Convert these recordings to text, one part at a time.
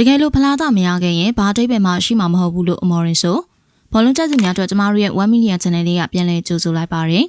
တကယ်လို့ဖလားသားမရခဲ့ရင်ဘာအတိတ်ပဲမှရှိမှာမဟုတ်ဘူးလို့အမော်ရင်ဆိုဘောလုံးတက်သူများအတွက်ကျမတို့ရဲ့1 million channel လေးကပြန်လည်ကြိုဆိုလိုက်ပါတယ်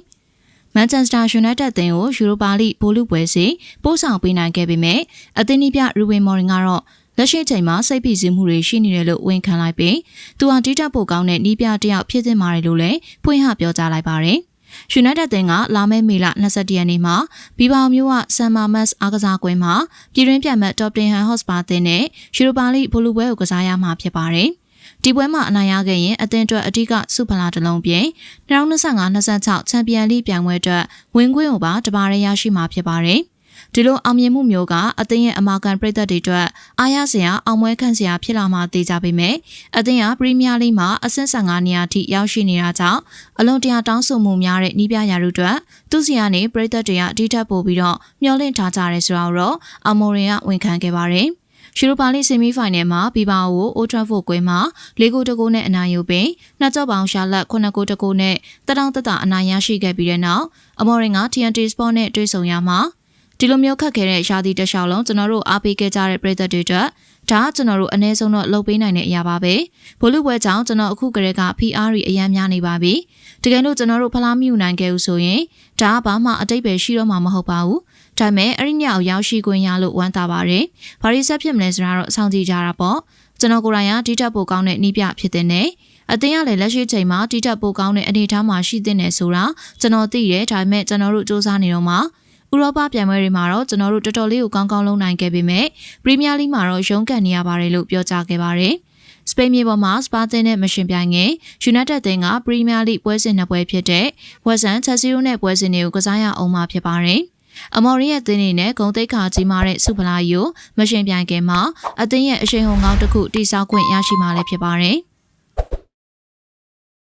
မန်ချက်စတာယူနိုက်တက်အသင်းကိုယူရိုပါလိဘိုလူပွဲစီပို့ဆောင်ပေးနိုင်ခဲ့ပေမဲ့အသင်းနီးပြရူဝင်မော်ရင်ကတော့လက်ရှိချိန်မှာစိတ်ဖိစီးမှုတွေရှိနေတယ်လို့ဝန်ခံလိုက်ပြီးသူဟာတိတက်ဖို့ကောင်းတဲ့နီးပြတယောက်ဖြစ်သင့်ပါတယ်လို့လည်းဖွင့်ဟပြောကြားလိုက်ပါတယ်။ ယူနိုက်တက်တင်ကလာမယ့်မေလ22ရက်နေ့မှာဘီဘောင်မျိုးကဆမ်မာမတ်စ်အားကစားကွင်းမှာပြည်တွင်းပြတ်မှတ်တော့ပတင်ဟန်ဟော့စပါတင်နဲ့ယူရိုပါလိဘိုလူပွဲကိုကစားရမှာဖြစ်ပါတယ်။ဒီပွဲမှာအနိုင်ရခဲ့ရင်အသင်းအတွက်အဓိကစုဖလာတစ်လုံးပြင်2025-26ချန်ပီယံလိပြိုင်ပွဲအတွက်ဝင်ခွင့်ကိုပါတပါးရရရှိမှာဖြစ်ပါတယ်။ ဒီလိုအောင်မြင်မှုမျိုးကအသင်းရဲ့အမာကန်ပြည်သက်တွေအတွက်အားရစရာအောင်ပွဲခံစရာဖြစ်လာမှသိကြပေမဲ့အသင်းကပရီးမီးယားလိမှာအဆင့်15နေရာထိရောက်ရှိနေတာကြောင့်အလွန်တရာတောင်းဆိုမှုများတဲ့နီးပြရာတို့အတွက်သူစီကနေပြည်သက်တွေကအတိထပ်ပို့ပြီးတော့မျှော်လင့်ထားကြရဲဆိုတော့အမော်ရင်ကဝန်ခံခဲ့ပါတယ်။ယူရိုပါလိဆီမီဖိုင်နယ်မှာဘီဘာကိုအိုထရာဖို့ကွင်းမှာ၄ဂိုးတကူနဲ့အနိုင်ယူပြီးနှစ်ကြော့ပေါင်ရှာလက်9ဂိုးတကူနဲ့တတောင်တက်တာအနိုင်ရရှိခဲ့ပြီးတဲ့နောက်အမော်ရင်က TNT Sport နဲ့တွေ့ဆုံရမှာ ဒီလိုမျိုးခက်ခဲတဲ့ရှားသည့်တစ်လျှောက်လုံးကျွန်တော်တို့အားပေးခဲ့ကြတဲ့ပြည်သက်တွေအတွက်ဒါကကျွန်တော်တို့အ ਨੇ ဆုံးတော့လုပ်ပေးနိုင်တဲ့အရာပါပဲဘိုလ်လူပွဲကြောင့်ကျွန်တော်အခုကလေးက PR တွေအများများနေပါပြီတကယ်လို့ကျွန်တော်တို့ဖလားမယူနိုင်ခဲ့ဘူးဆိုရင်ဒါကဘာမှအတိတ်ပဲရှိတော့မှာမဟုတ်ပါဘူးဒါပေမဲ့အဲ့ဒီညအောင်ရောက်ရှိခွင့်ရလို့ဝမ်းသာပါတယ်ဘာရီဆက်ဖြစ်မလဲဆိုတာတော့အဆောင်ကြည့်ကြတာပေါ့ကျွန်တော်ကိုယ်တိုင်ကဒီတက်ပိုကောင်းတဲ့နီးပြဖြစ်တဲ့နဲ့အတင်းရလည်းလက်ရှိချိန်မှာတိတက်ပိုကောင်းတဲ့အနေအထားမှာရှိတဲ့နေဆိုတာကျွန်တော်သိတယ်ဒါပေမဲ့ကျွန်တော်တို့စူးစမ်းနေတော့မှာ ဥရောပပြိုင်ပွဲတွေမှာတော့ကျွန်တော်တို့တော်တော်လေးကိုကောင်းကောင်းလုပ်နိုင်ခဲ့ပေမဲ့ပရီးမီးယားလိမှာတော့ရုန်းကန်နေရပါတယ်လို့ပြောကြားခဲ့ပါတယ်။စပိန်မြေပေါ်မှာစပါတင်နဲ့မရှင်ပြိုင်ငယ်ယူနိုက်တက်တင်ကပရီးမီးယားလိပွဲစဉ်နှစ်ပွဲဖြစ်တဲ့ဝက်ဆန်ချက်စီရိုနဲ့ပွဲစဉ်တွေကိုကစားရအောင်မှာဖြစ်ပါတယ်။အမော်ရီရဲ့အသင်းအနေနဲ့ဂုံတိတ်ခါကြီးမားတဲ့စုဖလာယိုမရှင်ပြိုင်ခင်မှာအသင်းရဲ့အရှိန်ဟုန်ကောင်းတစ်ခုတိစောက်ခွင့်ရရှိမှာလည်းဖြစ်ပါတယ်။